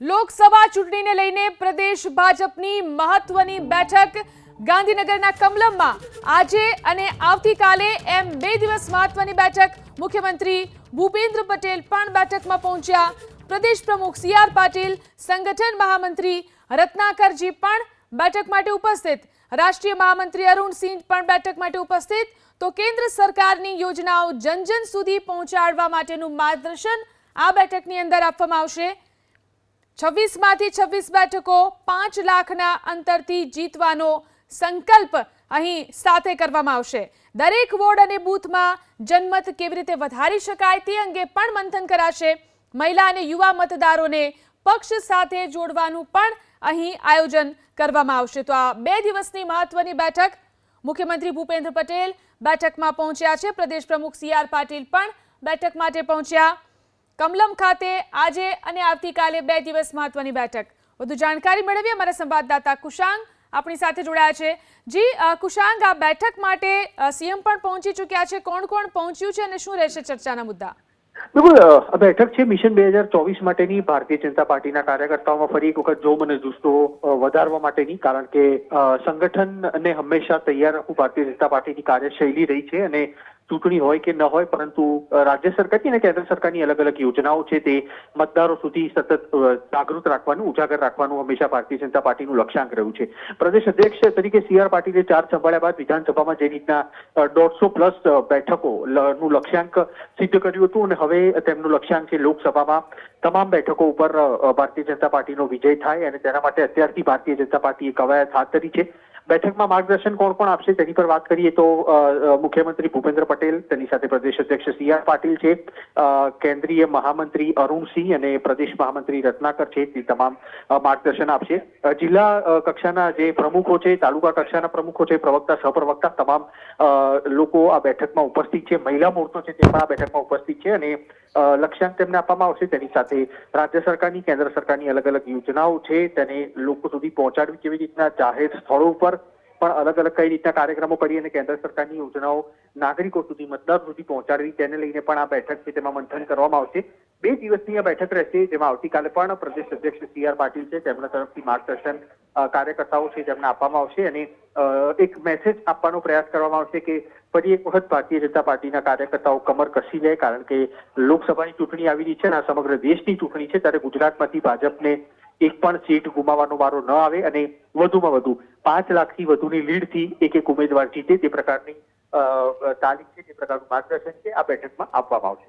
લોકસભા ચૂંટણીને લઈને પ્રદેશ ભાજપની મહત્વની બેઠક ગાંધીનગરના કમલમમાં આજે અને આવતીકાલે એમ બે દિવસ મહત્વની બેઠક. મુખ્યમંત્રી ભૂપેન્દ્ર પટેલ પણ બેઠકમાં પહોંચ્યા. પ્રદેશ પ્રમુખ સી આર પાટીલ, સંગઠન મહામંત્રી રત્નાકરજી પણ બેઠક માટે ઉપસ્થિત. રાષ્ટ્રીય મહામંત્રી અરુણ સિંહ પણ બેઠક માટે ઉપસ્થિત. તો કેન્દ્ર સરકારની યોજનાઓ જન જન સુધી પહોંચાડવા માટેનું માર્ગદર્શન આ બેઠકની અંદર આપવામાં આવશે. છવ્વીસમાંથી છવ્વીસ બેઠકો પાંચ લાખના અંતરથી જીતવાનો સંકલ્પ અહીં સાથે કરવામાં આવશે. દરેક વોર્ડ અને બૂથમાં જનમત કેવી રીતે વધારી શકાય તે અંગે પણ મંથન કરાશે. મહિલા અને યુવા મતદારોને પક્ષ સાથે જોડવાનું પણ અહીં આયોજન કરવામાં આવશે. તો આ બે દિવસની મહત્વની બેઠક મુખ્યમંત્રી ભૂપેન્દ્ર પટેલ બેઠકમાં પહોંચ્યા છે. પ્રદેશ પ્રમુખ સી આર પાટીલ પણ બેઠક માટે પહોંચ્યા. કમલમ ખાતે આજે અને આવતીકાલે બે દિવસ મહત્વની બેઠક. વધુ જાણકારી મેળવીએ અમારા સંવાદદાતા કુશાંગ આપણી સાથે જોડાયા છે. જી કુશાંગ, આ બેઠક માટે સીએમ પણ પહોંચી ચૂક્યા છે. કોણ કોણ પહોંચ્યું છે અને શું રહેશે ચર્ચાના મુદ્દા? બિલકુલ આ બેઠક છે મિશન બે હજાર ચોવીસ માટેની. ભારતીય જનતા પાર્ટીના કાર્યકર્તાઓમાં ફરી એક વખત જોમ અને જુસ્સો વધારવા માટેની, કારણ કે સંગઠનને હંમેશા તૈયાર રાખવું ભારતીય જનતા પાર્ટીની કાર્યશૈલી રહી છે અને ચૂંટણી હોય કે ન હોય, પરંતુ રાજ્ય સરકારની અને કેન્દ્ર સરકારની અલગ અલગ યોજનાઓ છે તે મતદારો સુધી સતત જાગૃત રાખવાનું, ઉજાગર રાખવાનું હંમેશા ભારતીય જનતા પાર્ટીનું લક્ષ્યાંક રહ્યું છે. પ્રદેશ અધ્યક્ષ તરીકે સી આર પાટીલે ચાર સંભાળ્યા બાદ વિધાનસભામાં જે રીતના દોઢસો પ્લસ બેઠકો નું લક્ષ્યાંક સિદ્ધ કર્યું હતું અને હવે તેમનું લક્ષ્યાંક છે લોકસભામાં તમામ બેઠકો ઉપર ભારતીય જનતા પાર્ટીનો વિજય થાય અને તેના માટે અત્યારથી ભારતીય જનતા પાર્ટીએ કવાયત હાથ ધરી છે. બેઠકમાં માર્ગદર્શન કોણ કોણ આપશે તેની પર વાત કરીએ તો મુખ્યમંત્રી ભૂપેન્દ્ર પટેલ, તેની સાથે પ્રદેશ અધ્યક્ષ સી આર પાટીલ છે કેન્દ્રીય મહામંત્રી અરુણસિંહ અને પ્રદેશ મહામંત્રી રત્નાકર છે, તે તમામ માર્ગદર્શન આપશે. જિલ્લા કક્ષાના જે પ્રમુખો છે, તાલુકા કક્ષાના પ્રમુખો છે, પ્રવક્તા, સહપ્રવક્તા તમામ લોકો આ બેઠકમાં ઉપસ્થિત છે. મહિલા મોરચો છે, તે પણ આ બેઠકમાં ઉપસ્થિત છે અને લક્ષ્યાંક તેમને આપવામાં આવશે. તેની સાથે રાજ્ય સરકારની, કેન્દ્ર સરકારની અલગ અલગ યોજનાઓ છે, તેને લોકો સુધી પહોંચાડવી કેવી રીતના જાહેર સ્થળો ઉપર પણ અલગ અલગ કઈ રીતના કાર્યક્રમો કરી અને કેન્દ્ર સરકારની યોજનાઓ નાગરિકો સુધી મતદાર સુધી પહોંચાડવી તેને લઈને પણ આ બેઠક છે તેમાં મંથન કરવામાં આવશે. બે દિવસની આ બેઠક રહેશે, જેમાં આવતીકાલે પણ પ્રદેશ અધ્યક્ષ સી આર પાટીલ છે, તેમના તરફથી માર્ગદર્શન કાર્યકર્તાઓ છે તેમને આપવામાં આવશે અને એક મેસેજ આપવાનો પ્રયાસ કરવામાં આવશે કે ફરી એક વખત ભારતીય જનતા પાર્ટીના કાર્યકર્તાઓ કમર કસી લે કારણ કે લોકસભાની ચૂંટણી આવી રહી છે અને આ સમગ્ર દેશની ચૂંટણી છે, ત્યારે ગુજરાતમાંથી ભાજપને એક પણ સીટ ગુમાવવાનો વારો ન આવે અને વધુમાં વધુ પાંચ લાખથી વધુની લીડથી એક એક ઉમેદવાર જીતે તે પ્રકારની તાલીમ છે, તે પ્રકારનું માર્ગદર્શન છે, આ બેઠકમાં આપવામાં આવશે.